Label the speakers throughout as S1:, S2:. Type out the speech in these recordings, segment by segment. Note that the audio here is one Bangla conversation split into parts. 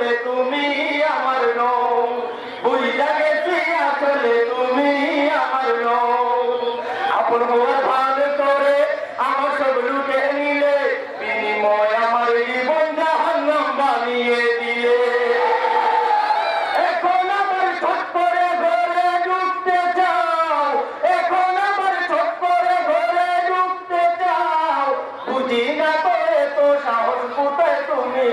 S1: আসলে তুমি আমার নও। বুঝা গেছি তুমি আমার নও। আপন ভান করে আমার আমার জীবন এখন আমার করে ঘরে চাও। এখন আমার করে ঘরে ঢুকতে চাও। বুঝি না তো সাহস তুমি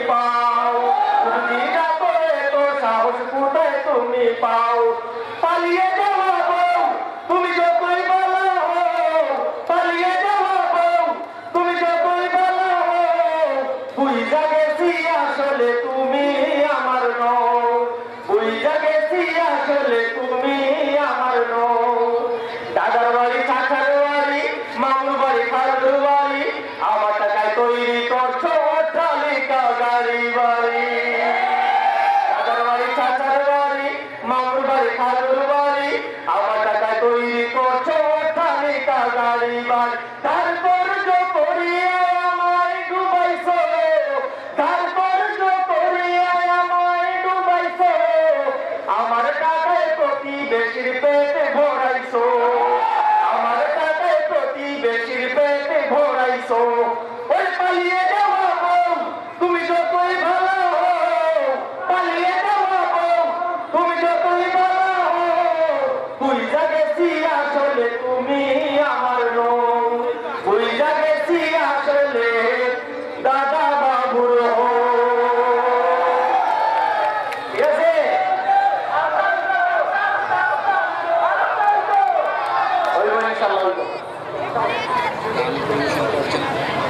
S1: বুঝি না করে তো সাহস কোথায় তুমি পাও, পালিয়ে যাওয়া তুমি যতই বলো পালিয়ে যাওয়া তুমি যতই বলো বুঝা গেছি আসলে তুমি আমার নও, বুঝা আসলে তুমি আমার নও। দাদার বাড়ি কাকার বাড়ি, মামুর বাড়ি খালুর বাড়ি, আমার টাকায় তৈরি করছ অট্টালিকা গাড়ি বাড়ি দাদার বাড়ি চাচার বাড়ি মামুর বাড়ি খালুর বাড়ি আমার টাকায় তৈরি তারপর যে করিয়া আমায় ডুবাইছো তারপর আমার টাকায় প্রতিবেশীর পেটে ভরাইছো আমার টাকায় প্রতিবেশীর পেটে ভরাইছো ওই পালিয়ে যাওয়া বউ তুমি যতই ভালো হও পালিয়ে যাওয়া বউ তুমি যতই ভালো হও বুঝা গেছি আসলে তুমি আমার বুঝা গেছি আসলে দাদা বাবুর Thank ঠিক